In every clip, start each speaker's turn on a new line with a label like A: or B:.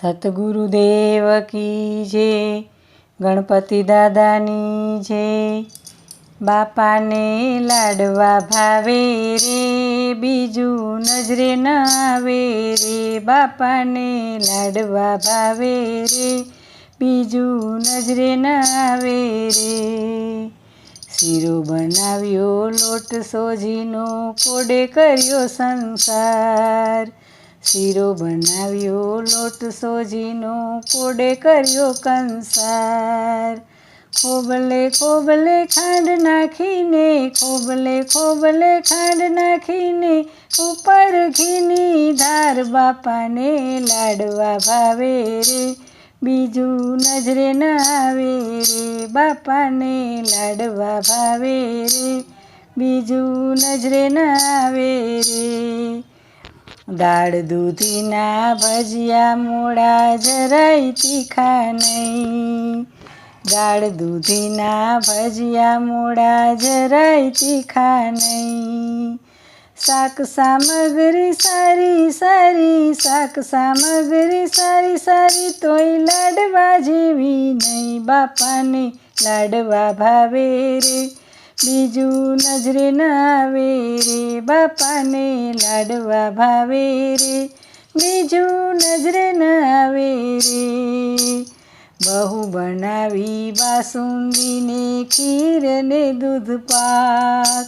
A: સતગુરુદેવ કી જે, ગણપતિ દાદાની જે. બાપાને લાડવા ભાવે રે, બીજું નજરે ન આવે રે. બાપાને લાડવા ભાવે રે, બીજું નજરે ન આવે રે. શીરો બનાવ્યો, લોટ સોજીનો, કોડે કર્યો સંસાર. શીરો બનાવ્યો, લોટ સોજીનો કોડે કર્યો કંસાર. ખોબલે ખોબલે ખાંડ નાખીને, ખોબલે ખોબલે ખાંડ નાખીને, ઉપર ઘીની ધાર બાપાને લાડવા ભાવે રે. બીજું નજરે ન આવે રે, બાપાને લાડવા ભાવે રે. બીજું નજરે ન આવે રે. દાળ, દૂધીના ભજીયા મોડા જરાય તીખા નહીં. દાળ, દૂધીના ભજીયા મોડા જરાય તીખા નહીં. શાક સામગ્રી સારી સારી, શાક સામગ્રી સારી સારી તોય લાડવા જેવી નહીં. બાપાને લાડવા ભાવે રે. બીજું નજરે નાવે રે, બાપાને લાડવા ભાવે રે. બીજું નજરે નાવે રે, બહુ બનાવી બાસુંદીને ખીરને દૂધ પાક.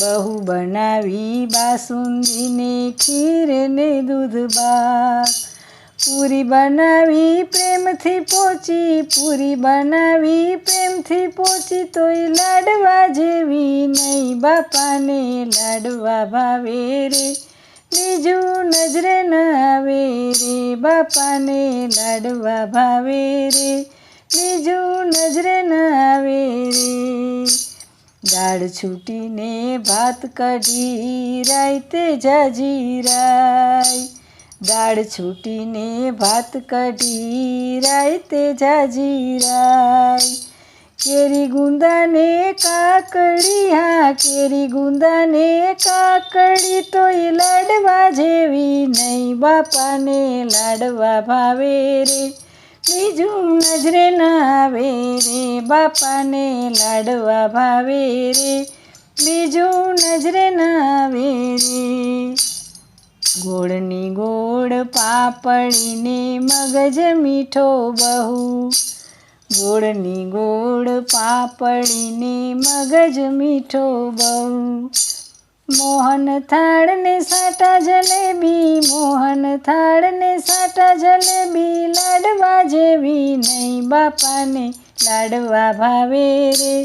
A: બહુ બનાવી બાસુંદીને ખીરને દૂધ પાક. પૂરી બનાવી પ્રેમથી પોચી, પૂરી બનાવી પ્રેમથી પોચી તોય લાડવા જેવી નહીં. બાપાને લાડવા ભાવે રે, બીજું નજરે ન આવે રે. બાપાને લાડવા ભાવે રે, બીજું નજરે ન આવે રે. દાળ છૂટીને ભાત કઢી, રાઈતે જાજી રાય દાળ છૂટીને ભાત કઢી રાયતે જાજી રાય. કેરી ગુંદાને કાકડી, હા, કેરી ગુંદાને કાકડી તોય લાડવા જેવી નહીં, બાપાને લાડવા ભાવે રે. બીજું નજરે ના આવે રે, બાપાને લાડવા ભાવે રે. બીજું નજરે ના આવે રે. ગોળની પાપડીને મગજ મીઠો બહુ. ગોળની ગોળ પાપડીને મગજ મીઠો બહુ. મોહન થાળને સાટા જલેબી, મોહન થાળને સાટા જલેબી લાડવા જેવી નહીં બાપાને લાડવા ભાવે રે,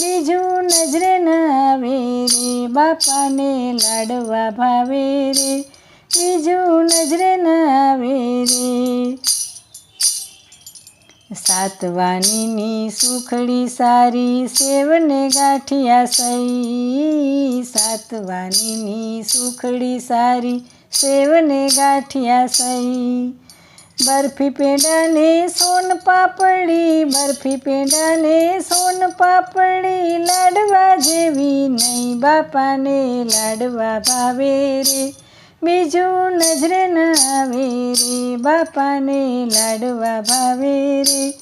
A: બીજું નજરે ન આવે રે, બાપાને લાડવા ભાવે રે, બીજું નજરે સાતવાનીની સુખડી સારી, સેવને ગાંઠિયા સઈ સાતવાનીની સુખડી સારી, સેવને ગાંઠિયા સઈ બરફી પેંડાને સોન પાપડી, બરફી પેંડાને સોન પાપડી. લાડવા જેવી નહીં બાપાને, લાડવા ભાવે રે. બીજું નજરે ન બાપાને લાડવા ભાવે રે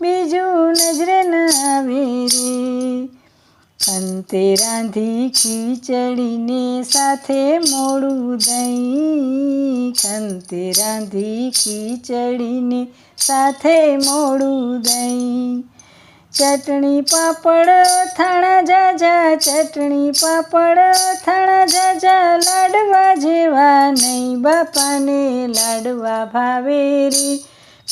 A: બીજું નજરે ન આવે રે અંતે રાંધી ખીચડીને સાથે મોડું દહીં. ખંતે રાંધી ખીચડીને સાથે મોડું દહીં. ચટણી પાપડ થાણા જાજા, ચટણી પાપડ થાણા જાજા, લાડવા જેવા નહીં બાપાને, લાડવા ભાવે રે.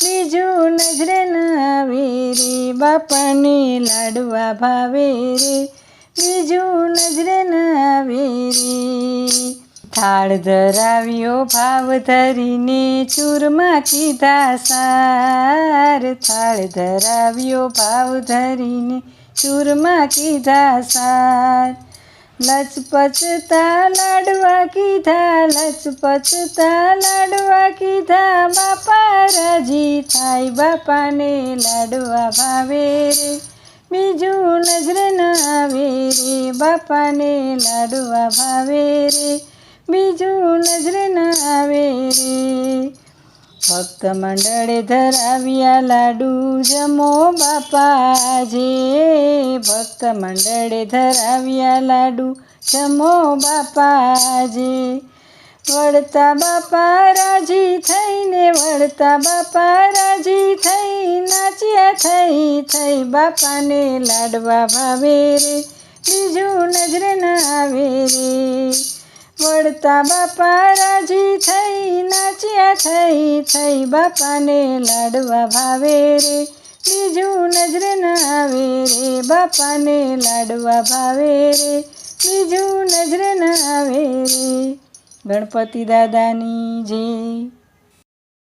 A: બીજું નજરે ના આવે રે, બાપાને લાડવા ભાવે રે. બીજું નજરે ના આવે રે. થાળ ધરાવ્યો ભાવ ધરીને ચૂરમા કીધા, સાર. થાળ ધરાવ્યો ભાવ ધરીને ચૂરમા કીધા, સાર. લચપચતા લાડવા કીધા લચપચતા લાડવા કીધા, બાપા, રાજી થાય બાપાને લાડવા ભાવે રે. બીજું નજર ન આવે રે, બાપાને લાડવા ભાવે રે. બીજું નજરે ના આવે ભક્ત મંડળે ધરાવ્યા લાડુ જમો બાપાજે. ભક્ત મંડળે ધરાવ્યા લાડુ જમો બાપાજે. વળતા બાપા રાજી થઈને, વળતા બાપા રાજી થઈ, નાચ્યા થઈ થઈ બાપાને લાડવા ભાવે રે. બીજું નજરે વળતા બાપા રાજી થઈ, નાચ્યા થઈ થઈ બાપાને લાડવા ભાવે રે. બીજું નજરે ના આવે રે, બાપાને લાડવા ભાવે રે. બીજું નજરે ના આવે રે. ગણપતિ દાદાની જય